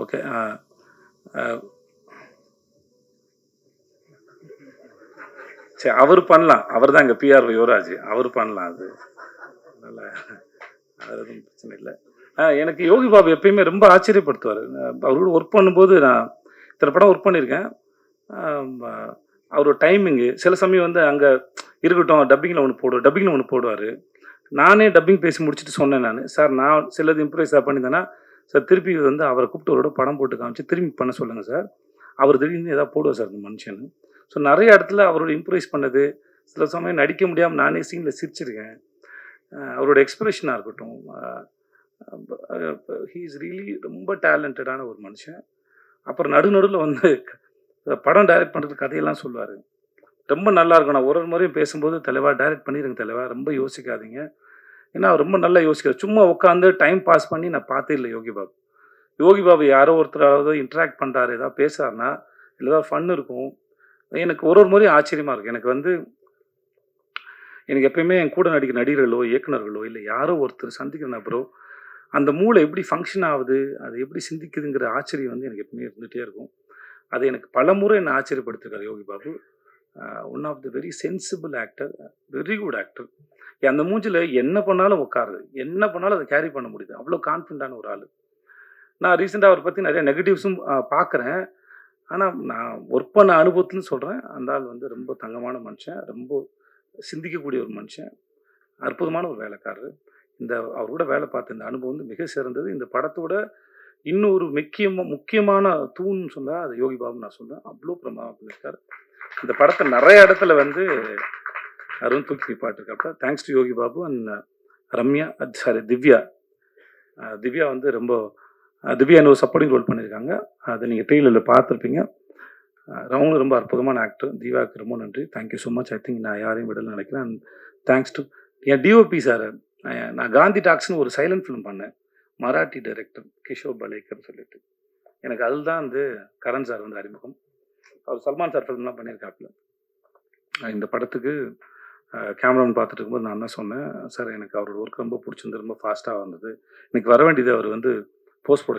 Okay சரி அவர் பண்ணலாம். அவர் தான் இங்கே பிஆர் யுவராஜ். அவர் பண்ணலாம் அது. அதனால் அது எதுவும் பிரச்சனை இல்லை. ஆ, எனக்கு யோகி பாபு எப்பயுமே ரொம்ப ஆச்சரியப்படுத்துவார். அவரோட ஒர்க் பண்ணும்போது நான் இத்தனை படம் ஒர்க் பண்ணியிருக்கேன். அவரோட டைமிங்கு சில சமயம் வந்து அங்கே இருக்கட்டும் டப்பிங்கில் ஒன்று போடுவார் டப்பிங்கில் ஒன்று போடுவார். நானே டப்பிங் பேசி முடிச்சுட்டு சொன்னேன் நான். சார் நான் சிலது இம்ப்ரூவைஸ் பண்ணியிருந்தேன்னா சார் திருப்பி வந்து அவரை கூப்பிட்டு அவரோட படம் போட்டு காமிச்சு திரும்பி பண்ண சொல்லுங்கள் சார். அவர் திடீர்னு ஏதாவது போடுவார் சார் இந்த மனுஷன் ஸோ நிறைய இடத்துல அவரோட இம்ப்ரூவைஸ் பண்ணது சில சமயம் நடிக்க முடியாமல் நானே சீனில் சிரிச்சிருக்கேன். அவரோட எக்ஸ்பிரஷனாக இருக்கட்டும் ஹீ இஸ் ரியலி ரொம்ப டேலண்டடான ஒரு மனுஷன். அப்புறம் நடுநடுவில் வந்து படம் டைரக்ட் பண்ணுறது கதையெல்லாம் சொல்லுவார். ரொம்ப நல்லா இருக்கும். நான் ஒரு ஒரு முறையும் பேசும்போது தலைவா டைரக்ட் பண்ணிடுங்க தலைவா. ரொம்ப யோசிக்காதீங்க. ஏன்னா ரொம்ப நல்லா யோசிக்கிறார். சும்மா உட்காந்து டைம் பாஸ் பண்ணி நான் பார்த்தே இல்லை யோகி பாபு. யோகி பாபு யாரோ ஒருத்தராவது இன்ட்ராக்ட் பண்ணுறாரு ஏதாவது பேசுறாருன்னா இல்லை ஏதாவது ஃபன் இருக்கும். எனக்கு ஒரு ஒரு முறையும் ஆச்சரியமாக இருக்கும் எனக்கு வந்து எனக்கு எப்பயுமே என் கூட நடிக்கிற நடிகர்களோ இயக்குனர்களோ இல்லை யாரோ ஒருத்தர் சந்திக்கிற நபரோ அந்த மூளை எப்படி ஃபங்க்ஷன் ஆகுது அது எப்படி சிந்திக்குதுங்கிற ஆச்சரியம் வந்து எனக்கு எப்பவுமே இருந்துகிட்டே இருக்கும். அது எனக்கு பல முறை என்னை ஆச்சரியப்படுத்திருக்காரு Yogi Babu. One of the very sensible actor very good actor அந்த மூஞ்சில் என்ன பண்ணாலும் உட்காருது என்ன பண்ணாலும் அதை கேரி பண்ண முடியுது. அவ்வளோ கான்ஃபிடண்டான ஒரு ஆள். நான் ரீசெண்டாக அவரை பற்றி நிறைய நெகட்டிவ்ஸும் பார்க்குறேன். ஆனால் நான் ஒர்க் பண்ண அனுபவத்துலன்னு சொல்கிறேன் அந்த ஆள் வந்து ரொம்ப தங்கமான மனுஷன். ரொம்ப சிந்திக்கக்கூடிய ஒரு மனுஷன். அற்புதமான ஒரு வேலைக்காரர். இந்த அவரோட வேலை பார்த்த இந்த அனுபவம் வந்து மிக சிறந்தது. இந்த படத்தோட இன்னொரு முக்கியமாக முக்கியமான தூண்னு சொன்னால் அது யோகி பாபு நான் சொல்லுவேன் அவ்வளோ பிரமாதம் பண்ணியிருக்காரு. இந்த படத்தை நிறைய இடத்துல வந்து அருண் தூக்கி நிப்பாட்டிருக்காப்ப thanks to Yogi Babu and uh, Ramya uh, sorry Divya. Divya வந்து ரொம்ப திவ்யா என்ன சப்போர்ட்டிங் ரோல் பண்ணியிருக்காங்க. அதை நீங்கள் ட்ரெயிலரில் பார்த்துருப்பீங்க. அவங்களும் ரொம்ப அற்புதமான ஆக்டர் திவ்யாவுக்கு ரொம்ப நன்றி. Thank you so much I think நான் யாரையும் விடல நினைக்கிறேன். அண்ட் தேங்க்ஸ் டு என் டிஓபி சார் நான் காந்தி டாக்ஸ்னு ஒரு சைலண்ட் ஃபிலிம் பண்ணேன். மராட்டி டைரக்டர் கிஷோர் பலேக்கர் சொல்லிட்டு. எனக்கு அதுதான் வந்து கரண் சார் வந்து அறிமுகம். அவர் சல்மான் சார் ஃபிலிம்லாம் பண்ணியிருக்காப்புல. இந்த படத்துக்கு கேமராமேன் பார்த்துட்டு இருக்கும்போது நான் தான் சொன்னேன் சார் எனக்கு அவரோட ஒர்க் ரொம்ப பிடிச்சிருந்து ரொம்ப ஃபாஸ்ட்டாக வந்தது. எனக்கு வர வேண்டியது அவர் வந்து போஸ்ட் ப்ரொடக்ஷன்